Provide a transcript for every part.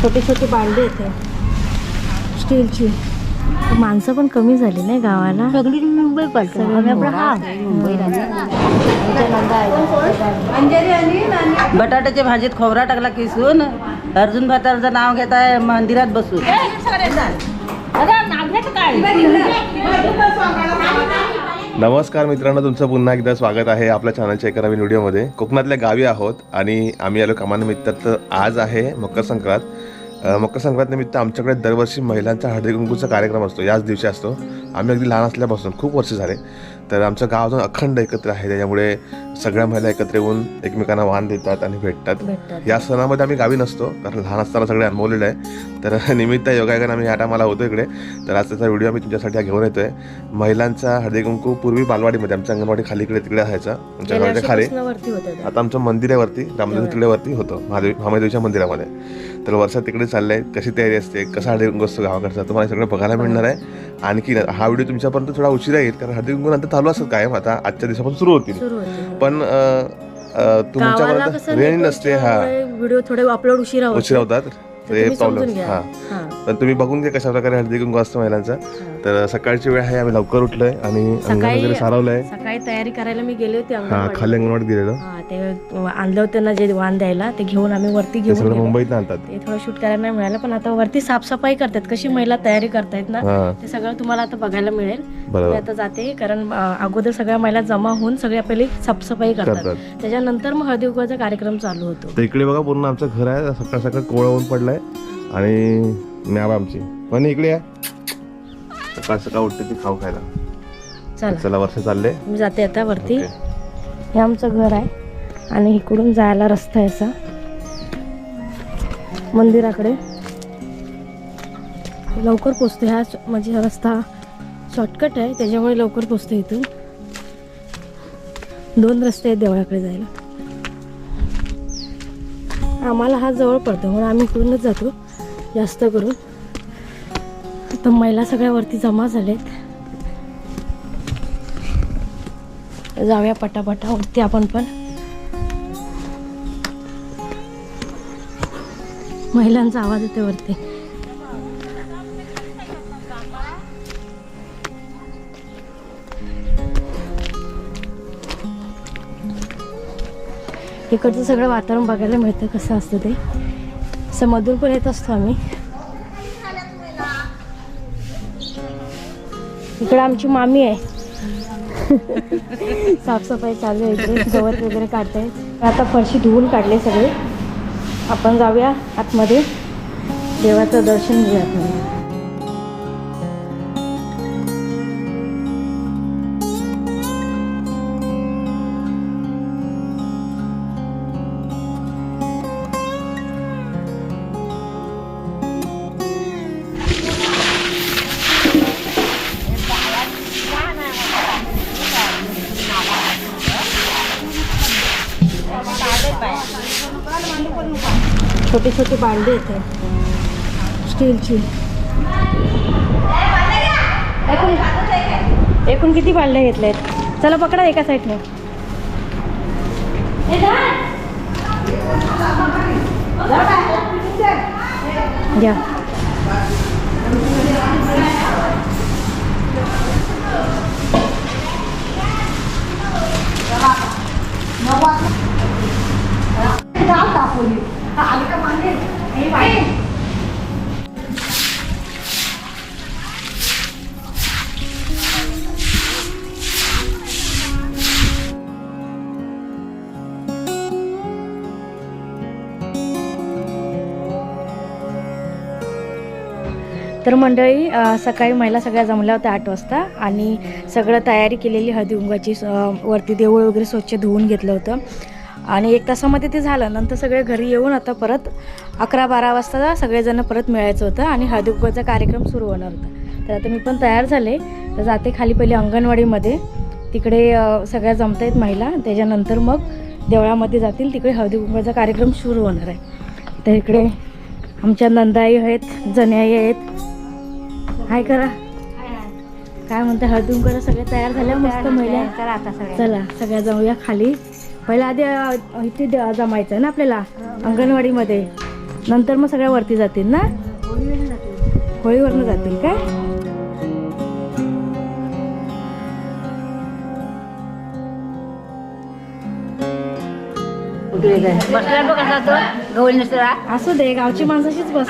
छोटे छोटे बांडे येते स्टीलची. माणसं पण कमी झाली नाही गावाला. सगळी मुंबई पडतो आम्ही आपला हा. बटाट्याच्या भाजीत खोबरा टाकला किसून. अर्जुन भाताचं नाव घेत आहे मंदिरात बसून. नमस्कार मित्रांनो तुमचं पुन्हा एकदा स्वागत आहे आपल्या चॅनलच्या एका नवीन व्हिडिओमध्ये कोकणातल्या गावी आहोत आणि आम्ही आलो कामानिमित्त. तर आज आहे मकर संक्रांत. मकर संक्रांतनिमित्त आमच्याकडे दरवर्षी महिलांचा हळदी कुंकूचा कार्यक्रम असतो. याच दिवशी असतो. आम्ही अगदी लहान असल्यापासून खूप वर्ष झाले. तर आमचं गाव अजून अखंड एकत्र आहे. त्याच्यामुळे सगळ्या महिला एकत्र येऊन एकमेकांना वाण देतात आणि भेटतात. या सणामध्ये आम्ही गावी नसतो कारण लहान असताना सगळे अनुभवलेलं आहे. तर निमित्त योगायोगाने आम्ही ह्या टायमाला होतो इकडे. तर आज त्याचा व्हिडिओ आम्ही तुमच्यासाठी हा घेऊन येतोय. महिलांचा हळदी कुंकू पूर्वी बालवाडीमध्ये आमच्या अंगणवाडी खाली इकडे तिकडे असायचा. आमच्या घराच्या खाली. आता आमचं मंदिर आहे वरती रामदेव तिकडे वरती होतं. महादेवी महादेवीच्या मंदिरामध्ये. तर वर्षात तिकडे चाललंय. कशी तयारी असते? कसा हळदी असतो गावाकडचा? तुम्हाला सगळं बघायला मिळणार आहे. आणखी हा व्हिडिओ तुमच्यापर्यंत थोडा उशिरा येईल. कारण हळदी कुंकू नंतर चालू असत कायम. आता आजच्या दिवसापासून सुरू होतील. पण तुमच्यापर्यंत रेंज नसते हा. व्हिडिओ थोडे अपलोड उशिरा होतो उशिरा होतात. ते प्रॉब्लेम हा. हा. पण तुम्ही बघून घ्या कशा प्रकारे हळदी कुंकू असतं महिलांचा. तर सकाळची वेळ आहे आम्ही लवकर उठलोय आणि अंगण सकाळी वगैरे सारवलंय. सकाळी तयारी करायला मी गेले होते हा अंगणवाडीत. खाली अंगणवाडीत गेलेलो. हा ते आणलं होतं ना जे वाण द्यायला ते घेऊन आम्ही वरती ते घेऊन सगळं गेलो. मुंबईत आणतात. ते थोडं शूट करायला नाही मिळालं पण आता वरती साफसफाई करतात. कशी महिला तयारी करतायत ना हा. ते सगळं तुम्हाला आता बघायला मिळेल. मी बरोबर आता जाते कारण अं, अगोदर सगळ्या महिला जमा होऊन सगळ्या पहिले साफसफाई करतात. करतात. त्याच्यानंतर मग हळदी कुंकवाचा कार्यक्रम चालू होतो. तर इकडे बघा पूर्ण आमचं घर आहे. सकाळ सकाळ कोवळं ऊन पडलंय. आणि न्यावा आमची. पण इकडे या. सकाळ सकाळ उठते ती खाऊ खायला. चला. चला वर्ष चालले. मी जाते आता वरती. ओके. हे आमचं घर आहे आणि इकडून जायला रस्ता आहे असा. मंदिराकडे. लवकर पोचतो ह्या श- म्हणजे हा रस्ता शॉर्टकट आहे त्याच्यामुळे लवकर पोचतो इथून. दोन रस्ते आहेत देवळाकडे जायला. आम्हाला हा जवळ पडतो म्हणून आम्ही इकडूनच जातो जास्त करून. तर महिला सगळ्यावरती जमा झालेत. जाऊया पटापटावरती आपण पण. महिलांचा आवाज येते वरती. इकडचं सगळं वातावरण बघायला मिळतं कसं असतं ते. असं मधून पण येत असतो आम्ही. इकडे आमची मामी आहे. साफसफाई चालू आहे इकडे गवत वगैरे काढताय. आता फरशी धुवून काढले सगळे. आपण जाऊया आतमध्ये. देवाचं दर्शन घेऊया काढले घेतले आहेत चला पकडा एका साईडने. घ्या. तर मंडळी सकाळी महिला सगळ्या जमल्या होत्या आठ वाजता आणि सगळं तयारी केलेली हळदी उंगाची वरती देऊळ वगैरे स्वच्छ धुवून घेतलं होतं. आणि एक तासामध्ये ते झालं. नंतर सगळे घरी येऊन आता परत अकरा बारा वाजता सगळेजण परत मिळायचं होतं आणि हळदी उंगाचा कार्यक्रम सुरू होणार होता. तर आता मी पण तयार झाले. तर जाते खाली पहिले अंगणवाडीमध्ये. तिकडे सगळ्या जमत आहेत महिला. त्याच्यानंतर मग देवळामध्ये जातील. तिकडे हळदीकुंवाचा कार्यक्रम सुरू होणार आहे. तर इकडे आमच्या नंदाई आहेत जन्याई आहेत. हाय करा. काय म्हणते हळदी कुंकवाला सगळे तयार झाल्या मस्त महिला. चला आता सगळे. चला सगळ्या जाऊया खाली. पहिला आधी इथे द- जमायचं ना आपल्याला? अंगणवाडीमध्ये. नंतर मग सगळ्या वरती जातील ना? होळीवरनं जातील काय असू दे गावची माणसाशीच बस.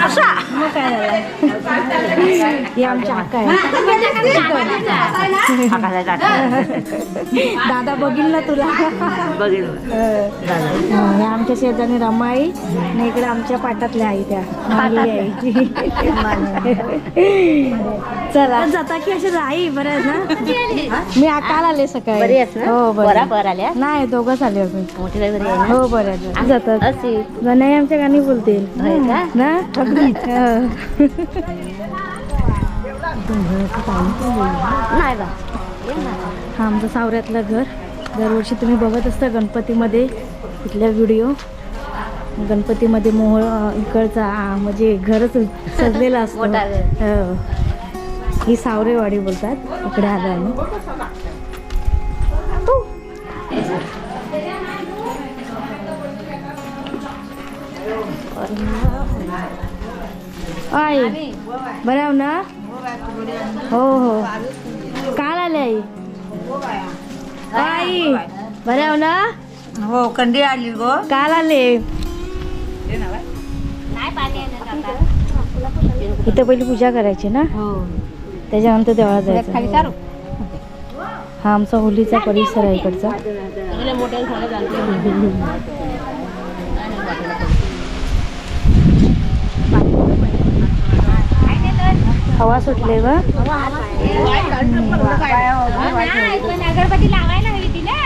मग काय झालं? ही आमची अक्का आहे. दादा बघील ना तुला. हं, आमच्या शेजारी रमाई आणि इकडे आमच्या पाटातल्या आई त्या. माली आई चला. जाता की अशी राही बरं आहे ना? मी काल आले सकाळी? हो बरा. नाही दोघंच आले हो बरं. जातात नाही आमच्या गाणी बोलतील? ना. नाही बा. हा आमचं सावऱ्यातलं घर. दरवर्षी तुम्ही बघत असता गणपतीमध्ये इथल्या व्हिडिओ गणपतीमध्ये मोहळ इकडचा म्हणजे घरच सजलेलं असतं. हो. ही सावरेवाडी बोलतात. इकडे आलो आम्ही. आई. बरं ना? हो हो. काल आले आई. आई बरं आहो ना? हो कंडी आली गो. काल आले. इथं पहिली पूजा करायची ना? त्याच्यानंतर देवळात जायचं. हा आमचा होलीचा परिसर आहे इकडचा. हवा सुटले ग. अगरबत्ती लावायला हवी तिला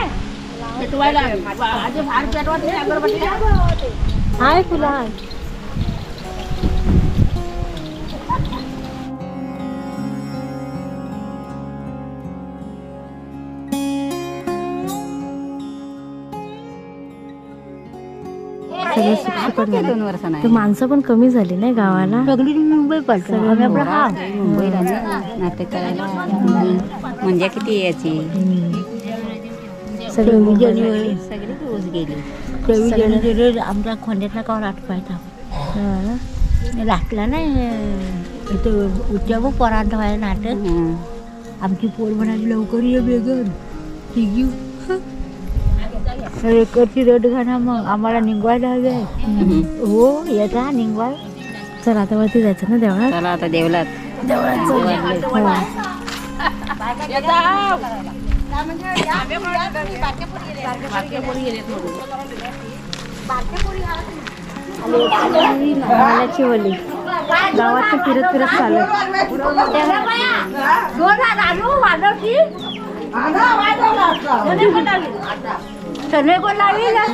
आहे तुला सगळं झालं. तर माणसं पण कमी झाली नाही गावाला. सगळी मुंबई पडतो सगळं आम्ही आपला हा मुंबईला नाटक करायला. म्हणजे किती याची सगळे सव्वीस मुंबईला. जानेवारी. सगळी दिवस गेली. सव्वीस जानेवारी. आमच्या खोंड्यातला कावर हा? लाटला नाही. इथं उच्चाव परांत व्हायला नाटक आमची पोर म्हणाली लवकर ये बेगन तिघी एकरची रड घाणा मग आम्हाला निघवायला हवे. हो येता निघवाय चला आता वरती जायचं ना देवळात? चला आता देवलात देवळात जाऊ. हो. गावात फिरत फिरत चालत सगळे कोण लावी हा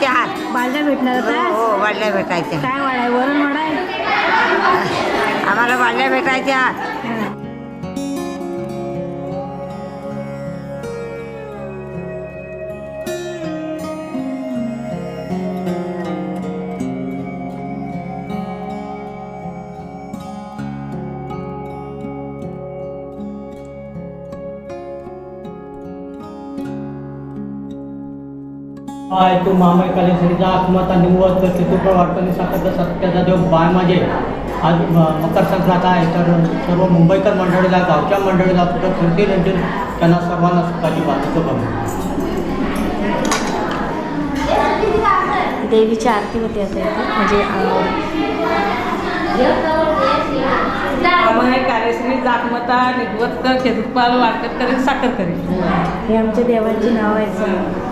भेटायचे हात बालद्या भेटणार आता? हो बांड्या भेटायचे. काय वाढाय वरण वाढाय आम्हाला बांड्या भेटायचे हात हाय तू मामय कलेसरीचा आत्महत्या निवड करते तू प्रवर्तनी साखर सत्याचा देव बाय माझे. आज मकर संक्रांत आहे तर सर्व मुंबईकर मंडळीला गावच्या मंडळीला कुठं फिरतील येतील त्यांना सर्वांना सुखाची बाजूचं बघू. देवीची आरती होते आता इथे म्हणजे कार्यश्री जागमता खेदूपाल वाटकर करेल साखर करेल. हे आमच्या देवांची नाव आहेत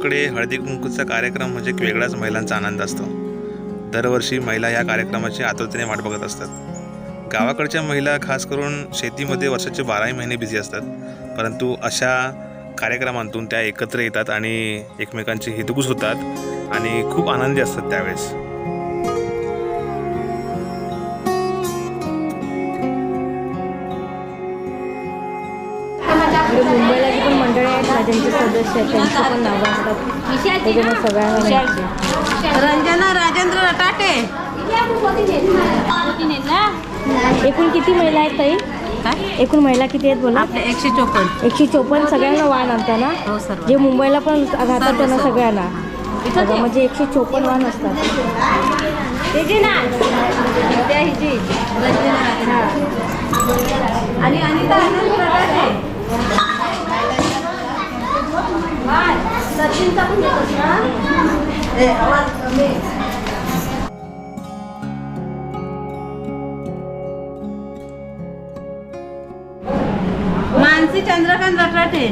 गावाकडे हळदी कुंकूचा कार्यक्रम म्हणजे एक वेगळाच महिलांचा आनंद असतो. दरवर्षी महिला या कार्यक्रमाची आतुरतेने वाट बघत असतात. गावाकडच्या महिला खास करून शेतीमध्ये वर्षाचे बाराही महिने बिझी असतात. परंतु अशा कार्यक्रमांतून त्या एकत्र येतात आणि एकमेकांची हितगुज होतात आणि खूप आनंदी असतात त्यावेळेस. ज्यांचे सदस्य आहेत त्यांची पण नावं असतात. त्याच्यामुळे सगळ्यांना. रंजना राजेंद्र रटाटे. एकूण किती महिला आहेत ताई? एकूण महिला किती आहेत बोला? एकशे चोपन्न. एकशे चोपन्न सगळ्यांना वाण आणता ना? हो जे मुंबईला पण राहतात त्यांना. सगळ्यांना. म्हणजे एकशे चोपन्न वाण असतात. आणि सचिनचा पण येतोस ना ए, आवाज कमी. मानसी चंद्रकांत रटाटे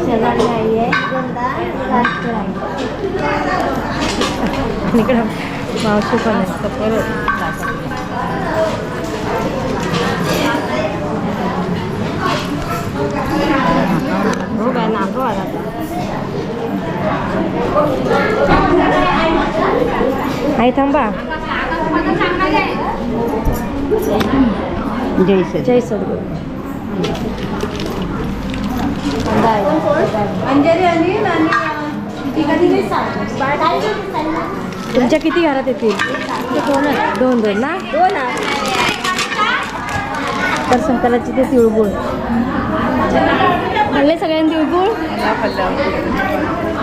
शेजारी आई आहे इकडं मावशी पण आहे हो आला आई थांबा. जय सर. जय सद्गुरू अंजली अनिल आणि दीपिका दिनेश तुमच्या किती घरात येतील? दोन दोन ना? तर संकलाची ते तिळगुळ. खाल्ले सगळ्यांनी तिळगुळ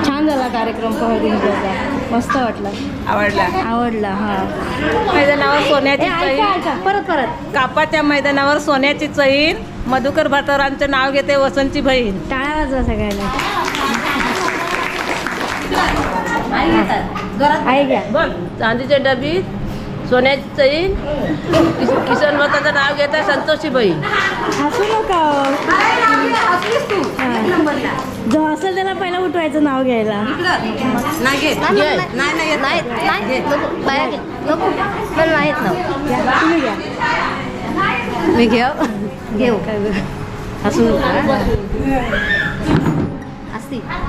छान झाला कार्यक्रम मस्त वाटला. आवडला. आवडला हा. मैदानावर सोन्याची परत परत. कापाच्या मैदानावर सोन्याची चैन. मधुकर भातारांचं नाव घेते वसंतची बहीण. टाळ्या वाजवा सगळ्यांना. आई घ्या. बघ चांदीच्या डबीत. सोन्याची किसन भटाचं नाव घेते संतोषी बहीण हसू नका हा. जो हसेल त्याला पहिला उठवायचं नाव घ्यायला. नाही तुम्ही घ्या. मी घेऊ? घेऊ.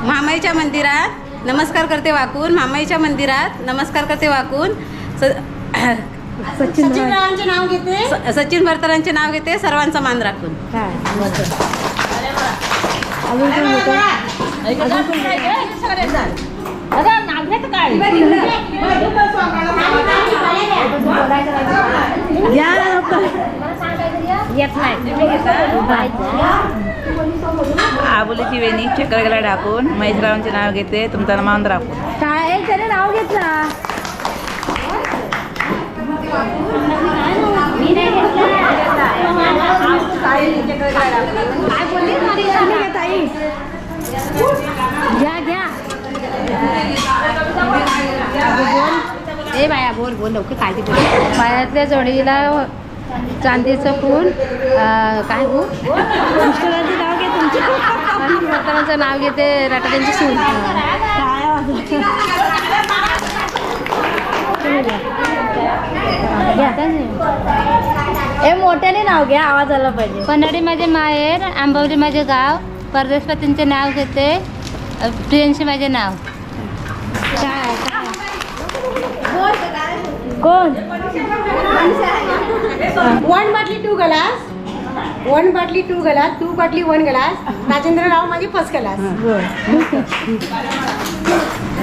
मामाईच्या मंदिरात नमस्कार करते वाकून. मामाईच्या मंदिरात नमस्कार करते वाकून. स- सचिन भाई. स- सचिन भरतरांचे नाव घेते सर्वांचा मान राखून. अजून. येत आबोलीची वेणी चक्करगला टाकून महेशरावांचे नाव घेते तुमचं मान राखून. काय? नाव घेतला काय बोलली तुम्ही घ्या ताई घ्या घ्या ए बाया बोल बोल लवकर ते बोल पायातल्या जोडीला चांदीचं फूल काय हो मिस्टरांचे नाव तुमचे. घेते राटात्यांची सून. घ्या. ए मोठ्याने नाव घ्या आवाज आला पाहिजे. पन्हाळी माझे माहेर आंबवली माझे गाव परदेशपतींचे नाव घेते प्रियंशी माझे नाव. कोण? वन बाटली टू ग्लास. वन बाटली टू ग्लास टू बाटली वन ग्लास. राजेंद्र राव माझी फर्स्ट ग्लास.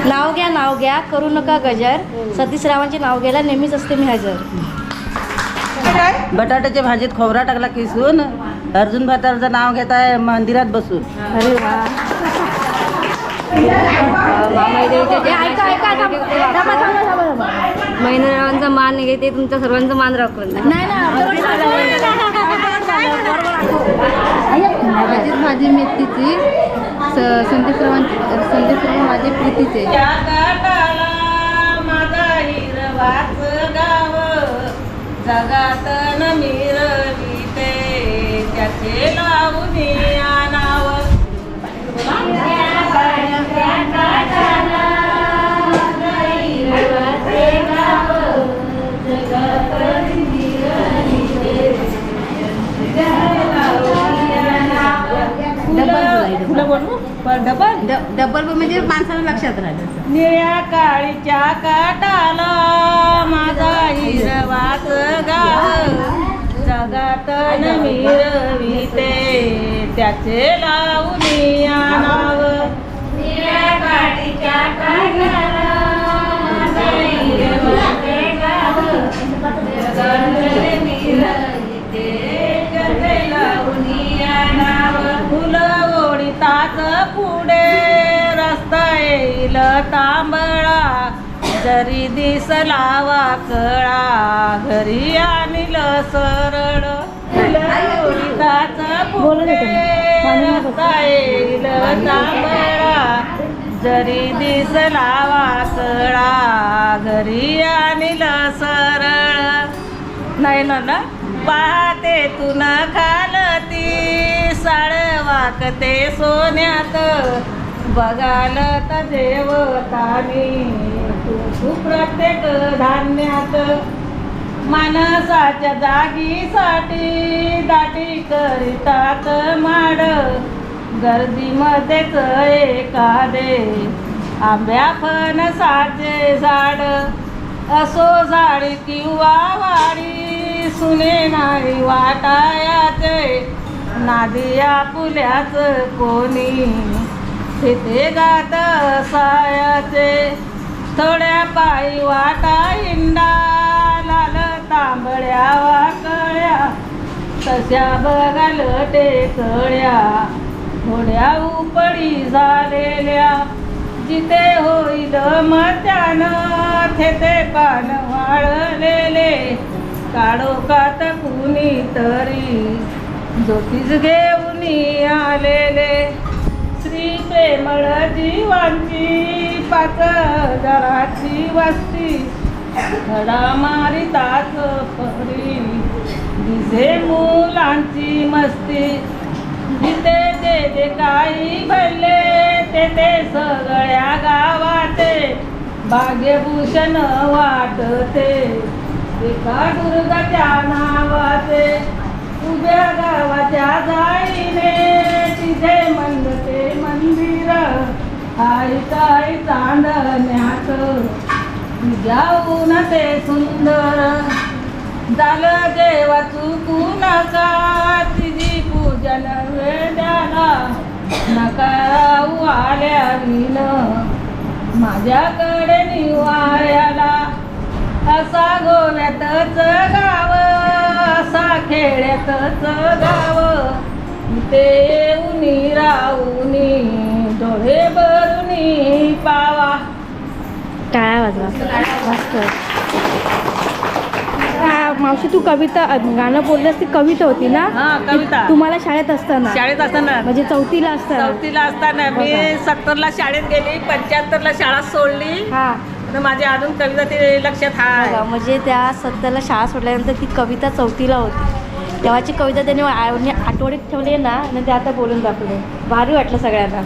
नाव घ्या नाव घ्या. करू नका गजर. सतीश रावांचे नाव घ्यायला नेहमीच असते मी हजर. बटाट्याच्या भाजीत खोबरा टाकला किसून अर्जुन भाताचं नाव घेताय मंदिरात बसून. अरे वा. मान निघे ते तुमच्या सर्वांचा मान राखून. माझी भाजी मेथीची संदेश संदेश माझी प्रीतीचे जगात न मिरविते त्याचे लावून डबल? डबल? म्हणजे माणसाला लक्षात राहिलं निळ्या काळीच्या काटाला माझा हिरवाच गाव जगात मिरविते त्याचे लावून नाव निळ्या काळीच्या काटाला घरी आणील सरळ. येईल जरी दिसला वाकळा घरी आणील सरळ. नाही ना पाहते तू न खालती. साळ वाकते सोन्यात. बघाल तर देवतानी तू तू प्रत्येक धान्यात. माणसाच्या जागीसाठी दाटी करतात माड. गर्दीमध्येच एखादे आंब्या फणसाचे झाड. असो झाड किंवा वाडी सुने नाही वाटायाचे. नादिया पुल्याच कोणी तिथे गात सायाचे थोड्या पायी वाटा हिंडा. तांबड्या वाकळ्या तशा बघाल टेकळ्या थोड्या उपडी झालेल्या जिथे होईल मत्यान थेते पान वाळलेले. काढोकात कुणी तरी ज्योतिष घेऊन आलेले. श्री प्रेमळ जीवांची पाच हजाराची वस्ती धडा मारितात परी दिसे मुलांची मस्ती. जिथे ते जे काही भरले ते ते सगळ्या गावाचे. भाग्यभूषण वाटते. एका दुर्गाच्या नावाचे. उभ्या गावाच्या जाईने तिथे मंदते मंदिर. आई ताई जाऊ जाऊन ते सुंदर. झालं देवा चुकू नका तिची पूजन वेद्याला नका आल्या विन माझ्याकडे निवाऱ्याला. असा गोव्यातच गाव असा खेड्यातच गाव. ते येऊनी राऊनी डोळे भरूनी पावा. टाळ्या वाजवा. मस्त. हा, मावशी तू कविता गाणं बोलल्यास ती कविता होती ना? हा कविता. तुम्हाला शाळेत असताना. शाळेत असताना. म्हणजे चौथीला असताना. चौथीला असताना. मी सत्तरला शाळेत गेली पंच्याहत्तरला शाळा सोडली. हा. तर माझी अजून कविता ते लक्षात बघा, आहे म्हणजे त्या सत्तरला शाळा सोडल्यानंतर ती कविता चौथीला होती. तेव्हाची कविता त्यांनी आ- आठवणीत ठेवली ना? आणि ते आता बोलून दाखवले. भारी वाटलं सगळ्यांना.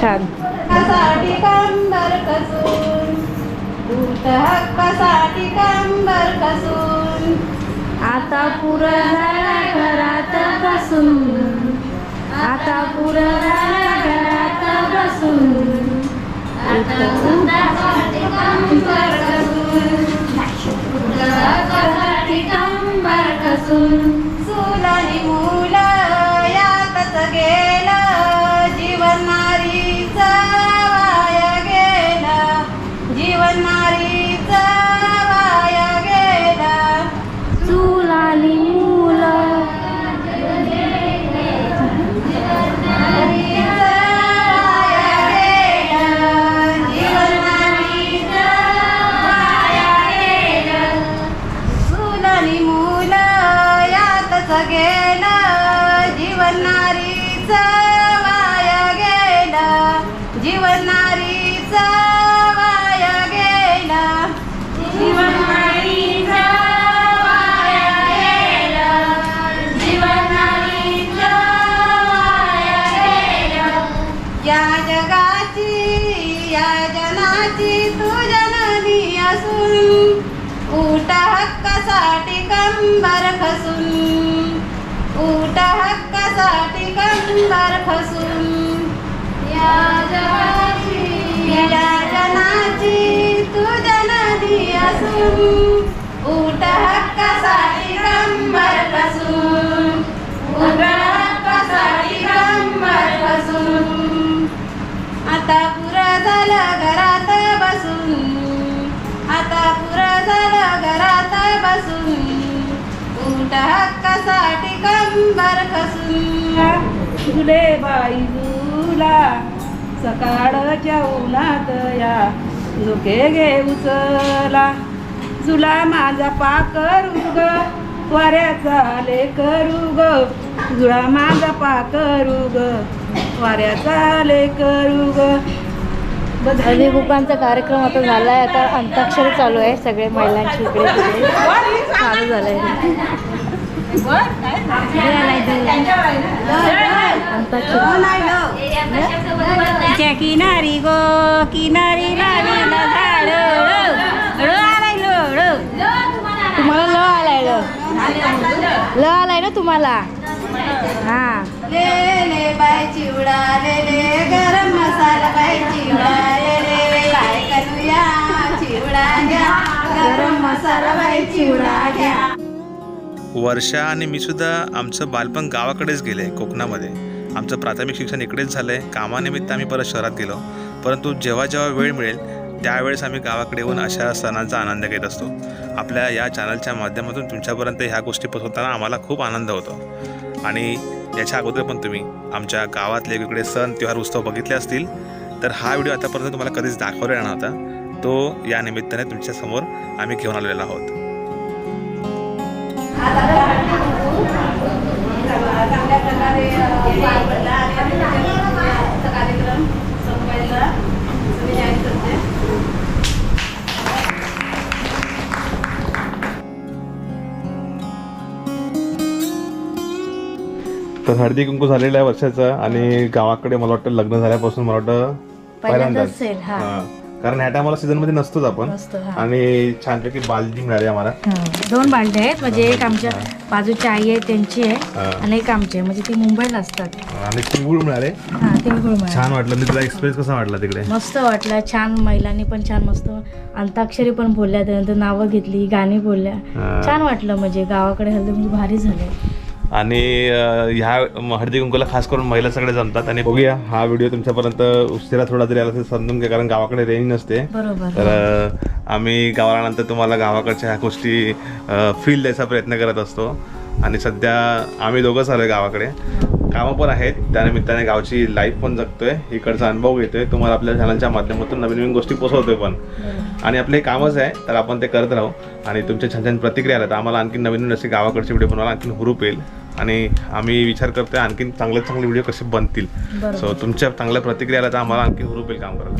छान. हक्कासाठी कंबर कसून. दूत हक्कासाठी कंबर कसून. आता पुरं झाला घरात बसून. आता पुरं झाला घरात बसून. हक्कासाठी कंबर कसून. सुलानी मुलं यातच गेलं. असून हक्कासाठी कंबर खसून उठ हक्कासाठी कंबर खसून आता पुरा झालं घरात बसून. आता पुरा झालं घरात बसून. उठ हक्कासाठी कंबर खसून. झुले बाई झुला सकाळच्या उन्हात या झुके घे झुला माझा पाकरू ग वाऱ्याचा ले करू ग झुळा माझा पाकरू ग वाऱ्याचा ले करू ग हळदी कुंकांचा कार्यक्रम आता झाला आहे आता अंताक्षरी चालू आहे सगळे महिलांची इकडे तिकडे चालू झालं आहे अंताक्षरी किनारी गो किनारी लावलं झाड तुम्हाला ल आलाय ल. ल आलाय ना तुम्हाला? हा. ले ले बाई चिवडा ले ले गरम मसाला बाई चिवडा ले ले काय करूया चिवडा घ्या. गरम मसाला बाई चिवडा घ्या. वर्षा आणि मी सुद्धा आमचं बालपण गावाकडेच गेले कोकणामध्ये. आमचं प्राथमिक शिक्षण इकडेच झालं आहे कामानिमित्त आम्ही परत शहरात गेलो. परंतु जेव्हा जेव्हा वेळ मिळेल त्यावेळेस आम्ही गावाकडे येऊन अशा सणांचा आनंद घेत असतो. आपल्या या चॅनलच्या माध्यमातून तुमच्यापर्यंत ह्या गोष्टी पोहोचवताना आम्हाला खूप आनंद होतो. आणि याच्या अगोदर पण तुम्ही आमच्या गावातले वेगवेगळे सण त्योहार उत्सव बघितले असतील तर हा व्हिडिओ आतापर्यंत तुम्हाला कधीच दाखवलेला नव्हता. तो या निमित्ताने तुमच्यासमोर आम्ही घेऊन आलेलो आहोत. चांगल्या प्रकारे कार्यक्रम तर हळदी कुंकू झालेलं आहे वर्षाचं आणि गावाकडे मला वाटतं लग्न झाल्यापासून मला वाटतं पहिल्यांदाच असेल, हा. हा. कारण ह्या टायमाला सीझनमध्ये नसतोच आपण. नसतो, हा. आणि छानपैकी बालदी मिळाली आम्हाला. दोन भांडे आहेत. म्हणजे एक आमच्या बाजूची आई आहे त्यांची आहे हा. आणि एक आमची आहे. म्हणजे ती मुंबईला असतात. आणि तिळगुळ मिळाले. हा तिळगुळ मिळाला. छान वाटलं. मी तुला एक्सपिरियन्स कसा वाटला तिकडे? मस्त वाटलं. छान महिलांनी पण छान मस्त अंताक्षरी पण बोलल्या. त्यानंतर नावं घेतली गाणी बोलल्या. हा. छान वाटलं म्हणजे गावाकडे हल्ली म्हणजे भारी झाले. आणि ह्या हळदी कुंकूला खास करून महिला सगळे जमतात आणि बघूया हा व्हिडिओ तुमच्यापर्यंत उशिरा थोडा जरी आला तरी समजून घ्या कारण गावाकडे रेंज नसते. बरोबर. तर आम्ही गावाला नंतर तुम्हाला गावाकडच्या ह्या गोष्टी फील द्यायचा प्रयत्न करत असतो. आणि सध्या आम्ही दोघंच आलोय गावाकडे. कामं पण आहेत. त्यानिमित्ताने गावची लाईफ पण जगतोय. इकडचा अनुभव घेतोय. तुम्हाला आपल्या चॅनलच्या माध्यमातून नवीन नवीन गोष्टी पोहोचवतोय पण. आणि आपले कामच आहे तर आपण ते करत राहू. आणि तुमच्या छान छान प्रतिक्रिया आल्या. तर आम्हाला आणखी नवीन नवीन असे गावाकडचे व्हिडिओ बनवायला आणखीन हुरूप येईल. आणि आम्ही विचार करतोय आणखीन चांगले चांगले व्हिडिओ कसे बनतील. सो तुमच्या चांगल्या प्रतिक्रिया आल्या तर आम्हाला आणखी हुरूप येईल काम करायला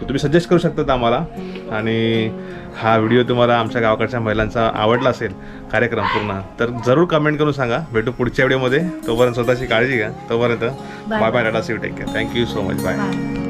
So तुम्ही सजेस्ट करू शकता आम्हाला. आणि हा व्हिडिओ तुम्हाला आमच्या गावाकडच्या महिलांचा आवडला असेल कार्यक्रम पूर्ण तर जरूर कमेंट करून सांगा. भेटू पुढच्या व्हिडिओमध्ये. तोपर्यंत स्वतःची काळजी घ्या. तोपर्यंत bye bye tata see take care thank you so much bye